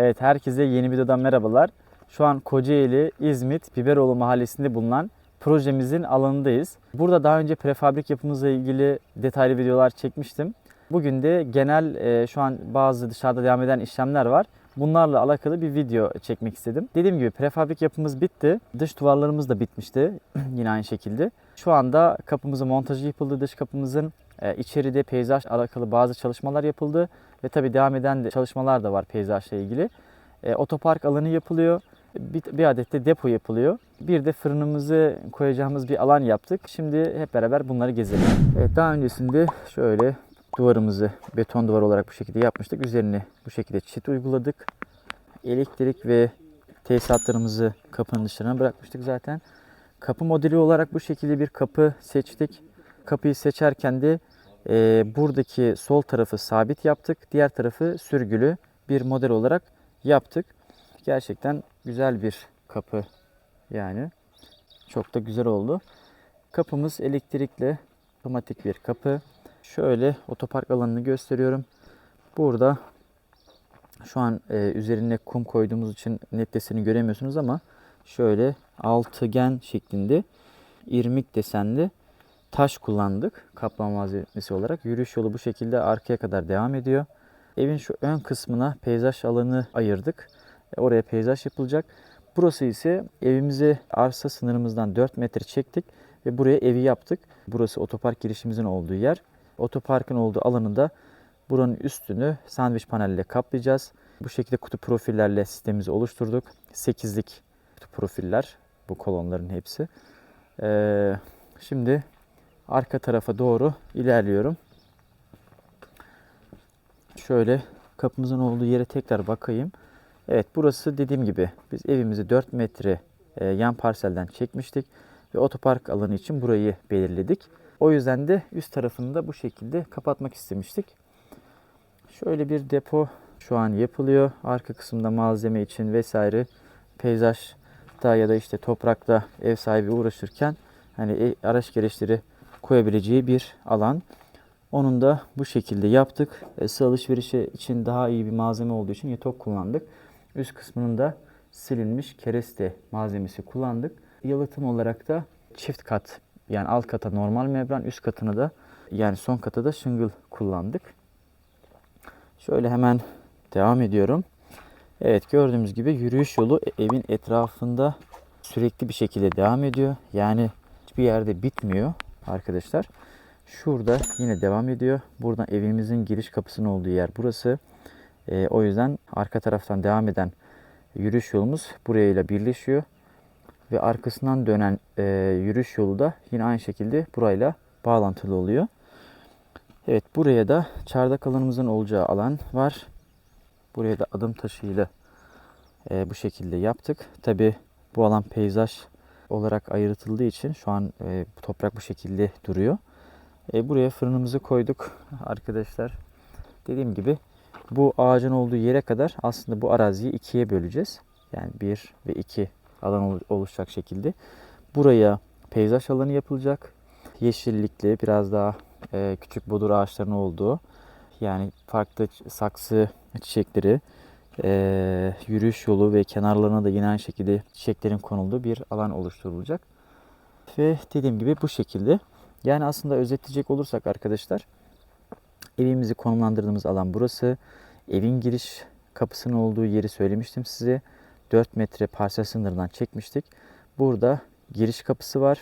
Evet herkese yeni videodan merhabalar. Şu an Kocaeli, İzmit, Biberoğlu mahallesinde bulunan projemizin alanındayız. Burada daha önce prefabrik yapımızla ilgili detaylı videolar çekmiştim. Bugün de genel e, şu an bazı dışarıda devam eden işlemler var. Bunlarla alakalı bir video çekmek istedim. Dediğim gibi prefabrik yapımız bitti. Dış duvarlarımız da bitmişti yine aynı şekilde. Şu anda kapımızın montajı yapıldı. Dış kapımızın e, içeride peyzaj alakalı bazı çalışmalar yapıldı. Ve tabii devam eden de çalışmalar da var peyzajla ilgili. E, otopark alanı yapılıyor. Bir, bir adet de depo yapılıyor. Bir de fırınımızı koyacağımız bir alan yaptık. Şimdi hep beraber bunları gezelim. Evet, daha öncesinde şöyle duvarımızı beton duvar olarak bu şekilde yapmıştık. Üzerine bu şekilde çit uyguladık. Elektrik ve tesisatlarımızı kapının dışına bırakmıştık zaten. Kapı modeli olarak bu şekilde bir kapı seçtik. Kapıyı seçerken de e, buradaki sol tarafı sabit yaptık. Diğer tarafı sürgülü bir model olarak yaptık. Gerçekten güzel bir kapı yani. Çok da güzel oldu. Kapımız elektrikli otomatik bir kapı. Şöyle otopark alanını gösteriyorum. Burada şu an e, üzerine kum koyduğumuz için netesini göremiyorsunuz ama şöyle altıgen şeklinde irmik desenli taş kullandık kaplama malzemesi olarak. Yürüyüş yolu bu şekilde arkaya kadar devam ediyor. Evin şu ön kısmına peyzaj alanı ayırdık. E, Oraya peyzaj yapılacak. Burası ise evimizi arsa sınırımızdan 4 metre çektik ve buraya evi yaptık. Burası otopark girişimizin olduğu yer. Otoparkın olduğu alanı da buranın üstünü sandviç panelle kaplayacağız. Bu şekilde kutu profillerle sistemimizi oluşturduk. 8'lik kutu profiller bu kolonların hepsi. Ee, şimdi arka tarafa doğru ilerliyorum. Şöyle kapımızın olduğu yere tekrar bakayım. Evet burası dediğim gibi biz evimizi 4 metre e, yan parselden çekmiştik ve otopark alanı için burayı belirledik. O yüzden de üst tarafını da bu şekilde kapatmak istemiştik. Şöyle bir depo şu an yapılıyor. Arka kısımda malzeme için vesaire peyzajda ya da işte toprakta ev sahibi uğraşırken hani e- araç gereçleri koyabileceği bir alan. Onun da bu şekilde yaptık. E, Sı alışverişi için daha iyi bir malzeme olduğu için yetok kullandık. Üst kısmının da silinmiş kereste malzemesi kullandık. Yalıtım olarak da çift kat yani alt kata normal membran üst katını da yani son kata da şıngıl kullandık. Şöyle hemen devam ediyorum. Evet gördüğümüz gibi yürüyüş yolu e, evin etrafında sürekli bir şekilde devam ediyor. Yani hiçbir yerde bitmiyor arkadaşlar. Şurada yine devam ediyor. Buradan evimizin giriş kapısının olduğu yer burası. Ee, o yüzden arka taraftan devam eden yürüyüş yolumuz burayla birleşiyor. Ve arkasından dönen e, yürüyüş yolu da yine aynı şekilde burayla bağlantılı oluyor. Evet buraya da çardak alanımızın olacağı alan var. Buraya da adım taşıyla e, bu şekilde yaptık. Tabi bu alan peyzaj olarak ayrıtıldığı için şu an e, toprak bu şekilde duruyor. E, buraya fırınımızı koyduk arkadaşlar. Dediğim gibi bu ağacın olduğu yere kadar aslında bu araziyi ikiye böleceğiz. Yani bir ve iki alan ol- oluşacak şekilde. Buraya peyzaj alanı yapılacak. Yeşillikli biraz daha e, küçük bodur ağaçlarının olduğu yani farklı saksı çiçekleri e, yürüyüş yolu ve kenarlarına da yine aynı şekilde çiçeklerin konulduğu bir alan oluşturulacak. Ve dediğim gibi bu şekilde. Yani aslında özetleyecek olursak arkadaşlar evimizi konumlandırdığımız alan burası. Evin giriş kapısının olduğu yeri söylemiştim size. 4 metre parsel sınırından çekmiştik. Burada giriş kapısı var.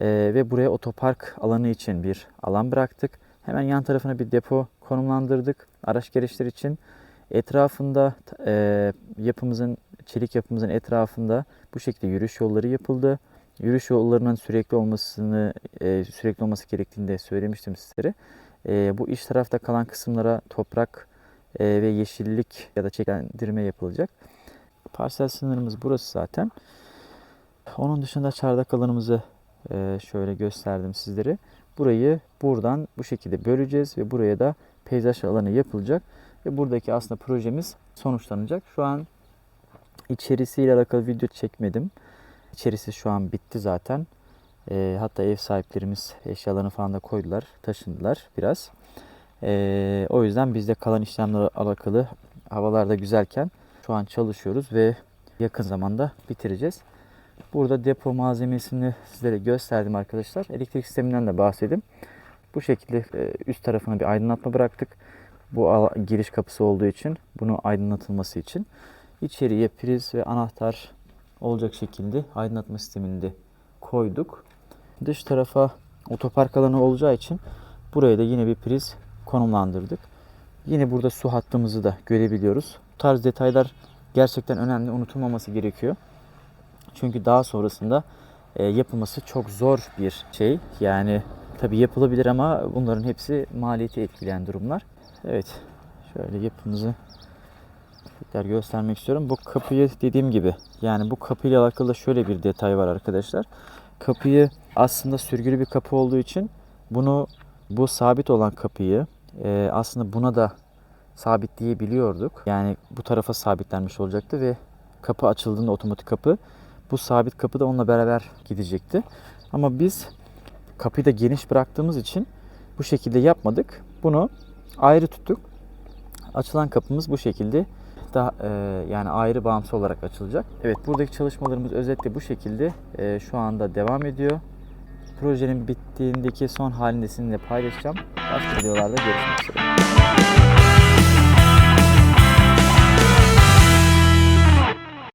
Ee, ve buraya otopark alanı için bir alan bıraktık. Hemen yan tarafına bir depo konumlandırdık araç gereçler için. Etrafında e, yapımızın çelik yapımızın etrafında bu şekilde yürüyüş yolları yapıldı. Yürüyüş yollarının sürekli olmasını e, sürekli olması gerektiğini de söylemiştim sizlere. E, bu iç tarafta kalan kısımlara toprak e, ve yeşillik ya da çeklendirme yapılacak. Parsel sınırımız burası zaten. Onun dışında çardak alanımızı e, şöyle gösterdim sizlere. Burayı buradan bu şekilde böleceğiz ve buraya da peyzaj alanı yapılacak. Ve buradaki aslında projemiz sonuçlanacak. Şu an içerisiyle alakalı video çekmedim. İçerisi şu an bitti zaten. E, hatta ev sahiplerimiz eşyalarını falan da koydular, taşındılar biraz. E, o yüzden biz de kalan işlemlerle alakalı havalarda güzelken Şu an çalışıyoruz ve yakın zamanda bitireceğiz. Burada depo malzemesini sizlere gösterdim arkadaşlar. Elektrik sisteminden de bahsedeyim. Bu şekilde e, üst tarafına bir aydınlatma bıraktık. Bu giriş kapısı olduğu için, bunu aydınlatılması için. İçeriye priz ve anahtar olacak şekilde aydınlatma sistemini de koyduk. Dış tarafa otopark alanı olacağı için buraya da yine bir priz konumlandırdık. Yine burada su hattımızı da görebiliyoruz. Bu tarz detaylar gerçekten önemli, unutulmaması gerekiyor. Çünkü daha sonrasında e, yapılması çok zor bir şey. Yani tabi yapılabilir ama bunların hepsi maliyeti etkileyen durumlar. Evet, şöyle yapımızı tekrar göstermek istiyorum. Bu kapıyı dediğim gibi yani bu kapıyla alakalı da şöyle bir detay var arkadaşlar. Kapıyı aslında sürgülü bir kapı olduğu için bunu bu sabit olan kapıyı e, aslında buna da sabitleyebiliyorduk. Yani bu tarafa sabitlenmiş olacaktı ve kapı açıldığında otomatik kapı bu sabit kapı da onunla beraber gidecekti. Ama biz kapıyı da geniş bıraktığımız için bu şekilde yapmadık. Bunu ayrı tuttuk. Açılan kapımız bu şekilde daha e, yani ayrı bağımsız olarak açılacak. Evet buradaki çalışmalarımız özetle bu şekilde e, şu anda devam ediyor. Projenin bittiğindeki son halini sizinle paylaşacağım. Başka videolarda görüşmek üzere.